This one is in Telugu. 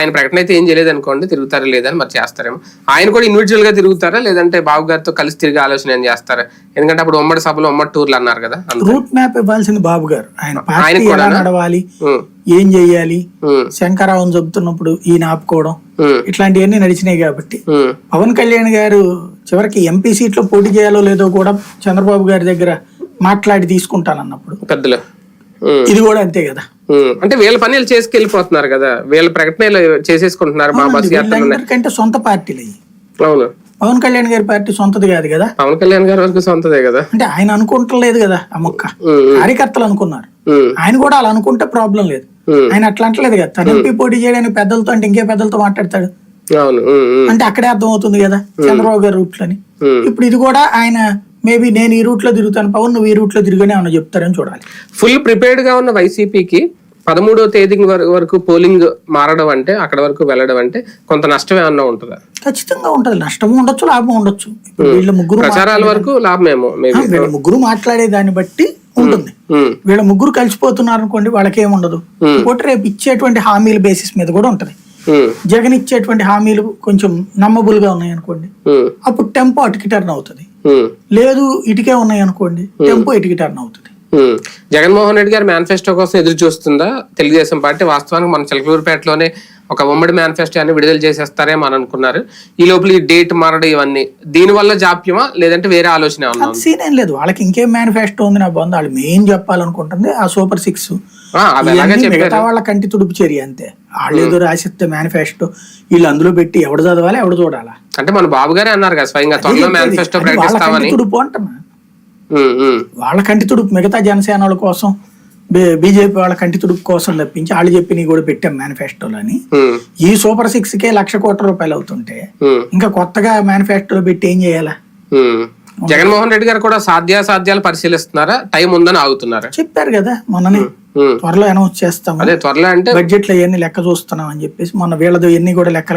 ఆయన ప్రకటన అయితే ఏం చేయలేదు అనుకోండి తిరుగుతారా లేదని మరి చేస్తారేమో. ఆయన కూడా ఇండివిజువల్గా తిరుగుతారా లేదంటే బాబు గారితో కలిసి తిరిగి ఆలోచన ఏం చేస్తారా? ఎందుకంటే అప్పుడు ఉమ్మడి సభలో ఉమ్మడి టూర్లు అన్నారు కదా. రూట్ మ్యాప్ ఇవ్వాల్సింది బాబు గారు. ఆయన కూడానా? నడవాలి? ఏం చెయ్యాలి ఉమ్, శంకరావుని చెబుతున్నప్పుడు ఈయన ఆపుకోవడం. ఇట్లాంటివన్నీ నడిచినాయి కాబట్టి. పవన్ కళ్యాణ్ గారు చివరికి ఎంపీ సీట్లో పోటీ చేయాలో లేదో కూడా చంద్రబాబు గారి దగ్గర మాట్లాడి తీసుకుంటానన్నప్పుడు. పెద్దలు. ఇది కూడా అంతే కదా. అంటే వీళ్ళ పని వీళ్ళు చేసుకెళ్ళిపోతున్నారు కదా. వీళ్ళ ప్రకటన చేసేసుకుంటున్నారు మా ఉన్నాయి వీళ్ళందరికంటే సొంత పార్టీలు అవును. పవన్ కళ్యాణ్ గారి పార్టీ సొంతది కాదు కదా? పవన్ కళ్యాణ్ గారి వరకు సొంతదే కదా. అంటే ఆయన అనుకుంటలేదు కదా ఆ మొక్క. కార్యకర్తలు అనుకున్నారు. ఆయన కూడా అలా అనుకుంటే ప్రాబ్లం లేదు. ఆయన అట్లా అంటలేదు కదా. తన ఎంపీ పోటీ చేయడానికి పెద్దలతో అంటే ఇంకే పెద్దలతో మాట్లాడతాడు. అంటే అక్కడే అర్థం అవుతుంది కదా చంద్రబాబు గారి రూట్లని. ఉమ్. ఇప్పుడు ఇది కూడా ఆయన మేబీ నేను ఈ రూట్లో తిరుగుతాను పవన్ నువ్వు ఈ రూట్లో తిరుగని ఏమన్నా చెప్తారని చూడాలి. ఫుల్ ప్రిపేర్డ్గా ఉన్న వైసీపీకి పదమూడో తేదీ వర- వరకు పోలింగ్ మారడం అంటే అక్కడ వరకు వెళ్ళడం అంటే కొంత నష్టం ఏమన్నా ఉంటుందా? ఖచ్చితంగా ఉంటది. నష్టం ఉండొచ్చు లాభం ఉండొచ్చు. వీళ్ళ ముగ్గురు ప్రచారాల వరకు లాభమేమో వీళ్ళ ముగ్గురు మాట్లాడే దాన్ని బట్టి ఉంటుంది. వీళ్ళ ముగ్గురు కలిసిపోతున్నారు అనుకోండి వాళ్ళకి ఏముండదు ఇంకోటి రేపు ఇచ్చేటువంటి హామీల బేసిస్ మీద కూడా ఉంటది. జగన్ ఇచ్చేటువంటి హామీలు కొంచెం నమ్మబుల్గా ఉన్నాయి అనుకోండి అప్పుడు టెంపో అటుకి టర్న్ అవుతుంది. లేదు ఇటుకే ఉన్నాయి అనుకోండి టెంపో ఇటుకి టర్న్ అవుతుంది. జగన్మోహన్ రెడ్డి గారి మేనిఫెస్టో కోసం ఎదురు చూస్తుందా? తెలుగుదేశం పార్టీ వాస్తవానికి మన చిలకలూరుపేటలోనే ఒక ఉమ్మడి మేనిఫెస్టో అని విడుదల చేసేస్తారేమో అని అనుకున్నారు. ఈ లోపల ఈ డేట్ మారడం ఇవన్నీ దీని వల్ల జాప్యమా? లేదంటే వేరే ఆలోచన? సీన్ ఏం లేదు. వాళ్ళకి ఇంకేం మేనిఫెస్టో ఉంది నా బంధు వాళ్ళు మెయిన్ చెప్పాలనుకుంటుంది ఆ సూపర్ సిక్స్. మిగతా వాళ్ళ కంటి తుడుపు చర్య అంతే. వాళ్ళు ఏదో రాసిస్తే మేనిఫెస్టో వీళ్ళు అందులో పెట్టి ఎవడు చదవాలి ఎవడు చూడాలా? అంటే మన బాబు గారే అన్నారు కదా స్వయంగా తుడుపు ఉమ్, వాళ్ళ కంటి తుడుపు మిగతా జనసేన వాళ్ళ కోసం బీజేపీ వాళ్ళ కంటి తుడుపు కోసం తప్పించి వాళ్ళు చెప్పి కూడా పెట్టాం మేనిఫెస్టోలో అని. ఉమ్, ఈ సూపర్ సిక్స్ కే లక్ష కోట్ల రూపాయలు అవుతుంటే ఇంకా కొత్తగా మేనిఫెస్టోలో పెట్టి ఏం చేయాలా. జగన్మోహన్ రెడ్డి గారు కూడా సాధ్యాసాధ్యాలు పరిశీలిస్తున్నారా? టైం ఉందని ఆగుతున్నారా? చెప్పారు కదా మొన్ననే. త్వరలో అనౌన్స్ చేస్తాము. అదే త్వరలో అంటే బడ్జెట్లో ఇవన్నీ లెక్క చూస్తున్నాం అని చెప్పేసి మొన్న వీళ్ళది ఎన్ని కూడా లెక్కలు